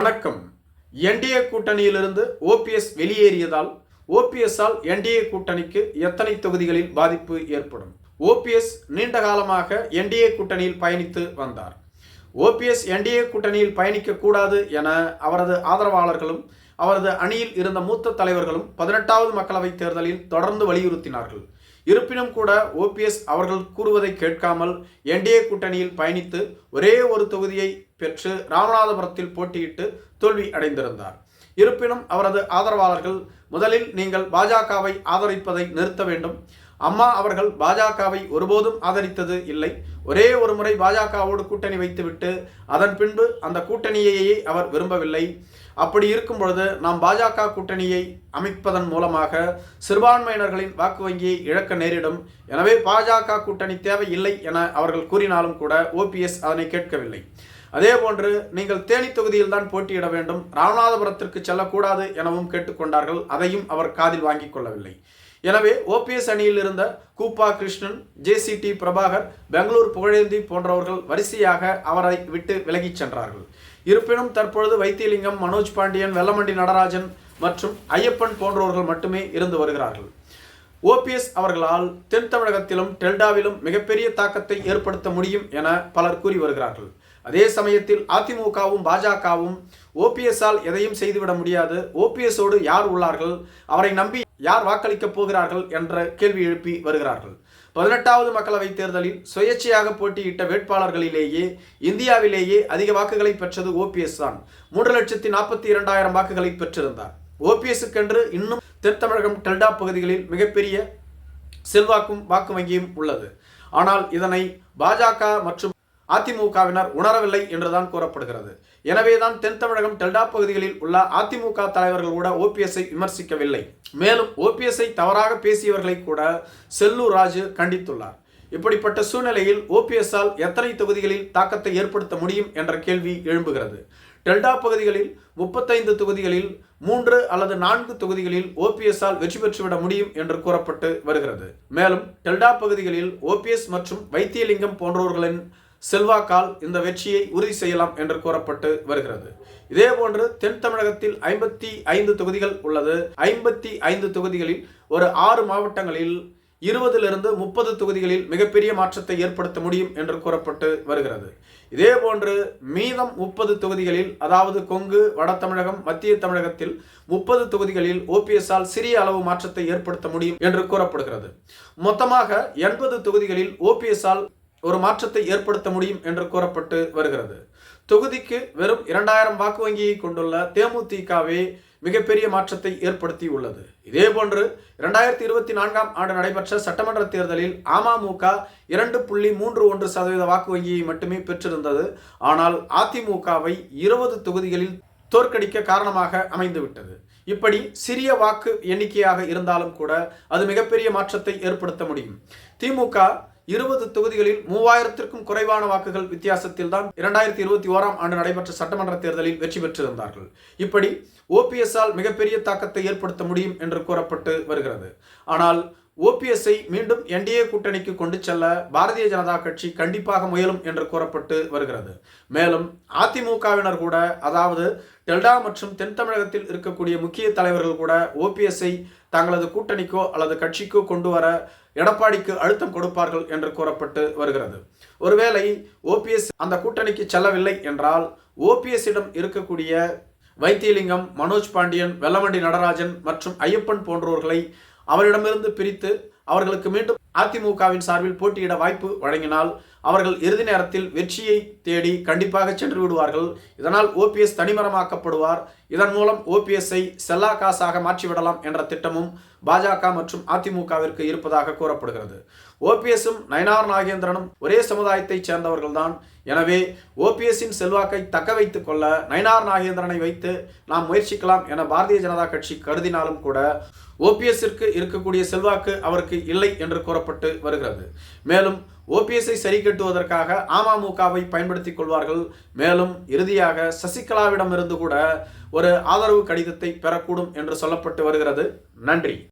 வணக்கம். என்டிஏ கூட்டணியிலிருந்து OPS வெளியேறியதால் ஓபிஎஸ்ஆல் NDA கூட்டணிக்கு எத்தனை தொகுதிகளில் பாதிப்பு ஏற்படும்? ஓபிஎஸ் நீண்ட காலமாக என்டிஏ கூட்டணியில் பயணித்து வந்தார். ஓபிஎஸ் என்டிஏ கூட்டணியில் பயணிக்க கூடாது என அவரது ஆதரவாளர்களும் அவரது அணியில் இருந்த மூத்த தலைவர்களும் பதினெட்டாவது மக்களவைத் தேர்தலில் தொடர்ந்து வலியுறுத்தினார்கள். இருப்பினும் கூட ஓபிஎஸ் அவர்கள் கூறுவதை கேட்காமல் என்டிஏ கூட்டணியில் பயணித்து ஒரே ஒரு தொகுதியை பெற்று ராமநாதபுரத்தில் போட்டியிட்டு தோல்வி அடைந்திருந்தார். இருப்பினும் அவரது ஆதரவாளர்கள் முதலில் நீங்கள் பாஜகவை ஆதரிப்பதை நிறுத்த வேண்டும். அம்மா அவர்கள் பாஜகவை ஒருபோதும் ஆதரித்தது இல்லை. ஒரே ஒரு முறை பாஜகவோடு கூட்டணி வைத்துவிட்டு அதன் பின்பு அந்த கூட்டணியையே அவர் விரும்பவில்லை. அப்படி இருக்கும் பொழுது நாம் பாஜக கூட்டணியை அமைப்பதன் மூலமாக சிறுபான்மையினர்களின் வாக்கு வங்கியை இழக்க நேரிடும். எனவே பாஜக கூட்டணி தேவையில்லை என அவர்கள் கூறினாலும் கூட ஓபிஎஸ் அதனை கேட்கவில்லை. அதே போன்று நீங்கள் தேனி தொகுதியில் தான் போட்டியிட வேண்டும். ராமநாதபுரத்திற்கு செல்லக்கூடாது எனவும் கேட்டுக்கொண்டார்கள். அதையும் அவர் காதில் வாங்கிக் கொள்ளவில்லை. எனவே ஓபிஎஸ் அணியில் இருந்த கூப்பா கிருஷ்ணன் ஜேசிடி பிரபாகர் பெங்களூர் புகழேந்தி போன்றவர்கள் வரிசையாக அவரை விட்டு விலகிச் சென்றார்கள். இருப்பினும் தற்பொழுது வைத்தியலிங்கம் மனோஜ் பாண்டியன் வெல்லமண்டி நடராஜன் மற்றும் ஐயப்பன் போன்றவர்கள் மட்டுமே இருந்து வருகிறார்கள். ஓபிஎஸ் அவர்களால் தென் தமிழகத்திலும் டெல்டாவிலும் மிகப்பெரிய தாக்கத்தை ஏற்படுத்த முடியும் என பலர் கூறி வருகிறார்கள். அதே சமயத்தில் அதிமுகவும் பாஜகவும் ஓபிஎஸ்ஸால் எதையும் செய்துவிட முடியாது. ஓபிஎஸோடு யார் உள்ளார்கள்? அவரை நம்பி யார் வாக்களிக்கப் போகிறார்கள்? என்ற கேள்வி எழுப்பி வருகிறார்கள். பதினெட்டாவது மக்களவைத் தேர்தலில் சுயேட்சையாக போட்டியிட்ட வேட்பாளர்களிலேயே இந்தியாவிலேயே அதிக வாக்குகளை பெற்றது ஓபிஎஸ் தான். மூன்று லட்சத்தி நாற்பத்தி இரண்டாயிரம் வாக்குகளை பெற்றிருந்தார். ஓபிஎஸ்க்கென்று இன்னும் தென் தமிழகம் டெல்டா பகுதிகளில் மிகப்பெரிய செல்வாக்கும் வாக்கு வங்கியும் உள்ளது. ஆனால் இதனை பாஜக மற்றும் அதிமுகவினர் உணரவில்லை என்றுதான் கூறப்படுகிறது. எனவேதான் தென் தமிழகம் டெல்டா பகுதிகளில் உள்ள அதிமுக தலைவர்கள் கூட ஓபிஎஸ்ஐ விமர்சிக்கவில்லை. மேலும் ஓபிஎஸ்ஐ தவறாக பேசியவர்களை கூட செல்லூர் ராஜு கண்டித்துள்ளார். இப்படிப்பட்ட சூழ்நிலையில் ஓபிஎஸ்ஆல் எத்தனை தொகுதிகளில் தாக்கத்தை ஏற்படுத்த முடியும் என்ற கேள்வி எழும்புகிறது. டெல்டா பகுதிகளில் முப்பத்தைந்து தொகுதிகளில் மூன்று அல்லது நான்கு தொகுதிகளில் ஓபிஎஸ்ஆல் வெற்றி பெற்றுவிட முடியும் என்று கூறப்பட்டு வருகிறது. மேலும் டெல்டா பகுதிகளில் ஓபிஎஸ் மற்றும் வைத்தியலிங்கம் போன்றவர்களின் செல்வாக்கால் இந்த வெற்றியை உறுதி செய்யலாம் என்று கூறப்பட்டு வருகிறது. இதே போன்று தென் தமிழகத்தில் ஐம்பத்தி ஐந்து தொகுதிகள் உள்ளது. ஐம்பத்தி ஐந்து தொகுதிகளில் ஒரு ஆறு மாவட்டங்களில் இருபதிலிருந்து முப்பது தொகுதிகளில் மிகப்பெரிய மாற்றத்தை ஏற்படுத்த முடியும் என்று கூறப்பட்டு வருகிறது. இதே போன்று மீதம் முப்பது தொகுதிகளில் அதாவது கொங்கு வட தமிழகம் மத்திய தமிழகத்தில் முப்பது தொகுதிகளில் ஓபிஎஸ்ஆல் சிறிய அளவு மாற்றத்தை ஏற்படுத்த முடியும் என்று கூறப்படுகிறது. மொத்தமாக எண்பது தொகுதிகளில் ஓபிஎஸ்ஆல் ஒரு மாற்றத்தை ஏற்படுத்த முடியும் என்று கூறப்பட்டு வருகிறது. தொகுதிக்கு வெறும் இரண்டாயிரம் வாக்கு வங்கியை கொண்டுள்ள தேமுதிகவே மிகப்பெரிய மாற்றத்தை ஏற்படுத்தி உள்ளது. இதே போன்று இரண்டாயிரத்தி இருபத்தி நான்காம் ஆண்டு நடைபெற்ற சட்டமன்ற தேர்தலில் அமமுக இரண்டு புள்ளி மூன்று ஒன்று சதவீத வாக்கு வங்கியை மட்டுமே பெற்றிருந்தது. ஆனால் அதிமுகவை இருபது தொகுதிகளில் தோற்கடிக்க காரணமாக அமைந்துவிட்டது. இப்படி சிறிய வாக்கு எண்ணிக்கையாக இருந்தாலும் கூட அது மிகப்பெரிய மாற்றத்தை ஏற்படுத்த முடியும். திமுக இருபது தொகுதிகளில் மூவாயிரத்திற்கும் குறைவான வாக்குகள் வித்தியாசத்தில் தான் இரண்டாயிரத்தி இருபத்தி ஓராம் ஆண்டு நடைபெற்ற சட்டமன்ற தேர்தலில் வெற்றி பெற்றிருந்தார்கள். இப்படி ஓபிஎஸ்ஆல் மிகப்பெரிய தாக்கத்தை ஏற்படுத்த முடியும் என்று கூறப்பட்டு வருகிறது. ஆனால் ஓபிஎஸ்ஐ மீண்டும் என்டிஏ கூட்டணிக்கு கொண்டு செல்ல பாரதிய ஜனதா கட்சி கண்டிப்பாக முயலும் என்று கூறப்பட்டு வருகிறது. மேலும் அதிமுகவினர் கூட அதாவது டெல்டா மற்றும் தென் தமிழகத்தில் இருக்கக்கூடிய முக்கிய தலைவர்கள் கூட ஓபிஎஸ்ஐ தங்களது கூட்டணிக்கோ அல்லது கட்சிக்கோ கொண்டு வர எடப்பாடிக்கு அழுத்தம் கொடுப்பார்கள் என்று கூறப்பட்டு வருகிறது. ஒருவேளை ஓபிஎஸ் அந்த கூட்டணிக்கு செல்லவில்லை என்றால் ஓபிஎஸ்ஸிடம் இருக்கக்கூடிய வைத்தியலிங்கம் மனோஜ் பாண்டியன் வெல்லமண்டி நடராஜன் மற்றும் ஐயப்பன் போன்றவர்களை அவரிடமிருந்து பிரித்து அவர்களுக்கு மீண்டும் அதிமுகவின் சார்பில் போட்டியிட வாய்ப்பு வழங்கினால் அவர்கள் இறுதி நேரத்தில் வெற்றியை தேடி கண்டிப்பாக சென்று விடுவார்கள். இதனால் ஓபிஎஸ் தனிமரமாக்கப்படுவார். இதன் மூலம் ஓபிஎஸ்ஐ செல்லா காசாக மாற்றிவிடலாம் என்ற திட்டமும் பாஜக மற்றும் அதிமுகவிற்கு இருப்பதாக கூறப்படுகிறது. ஓபிஎஸும் நயனார் நாகேந்திரனும் ஒரே சமுதாயத்தைச் சேர்ந்தவர்கள்தான். எனவே ஓபிஎஸ்ஸின் செல்வாக்கை தக்க வைத்துக் கொள்ள நயனார் நாகேந்திரனை வைத்து நாம் முயற்சிக்கலாம் என பாரதிய ஜனதா கட்சி கருதினாலும் கூட ஓபிஎஸ்ஸிற்கு இருக்கக்கூடிய செல்வாக்கு அவருக்கு இல்லை என்று கூறப்பட்டு வருகிறது. மேலும் ஓபிஎஸ்ஐ சரி கட்டுவதற்காக அமமுகவை பயன்படுத்திக் கொள்வார்கள். மேலும் இறுதியாக சசிகலாவிடமிருந்து கூட ஒரு ஆதரவு கடிதத்தை பெறக்கூடும் என்று சொல்லப்பட்டு வருகிறது. நன்றி.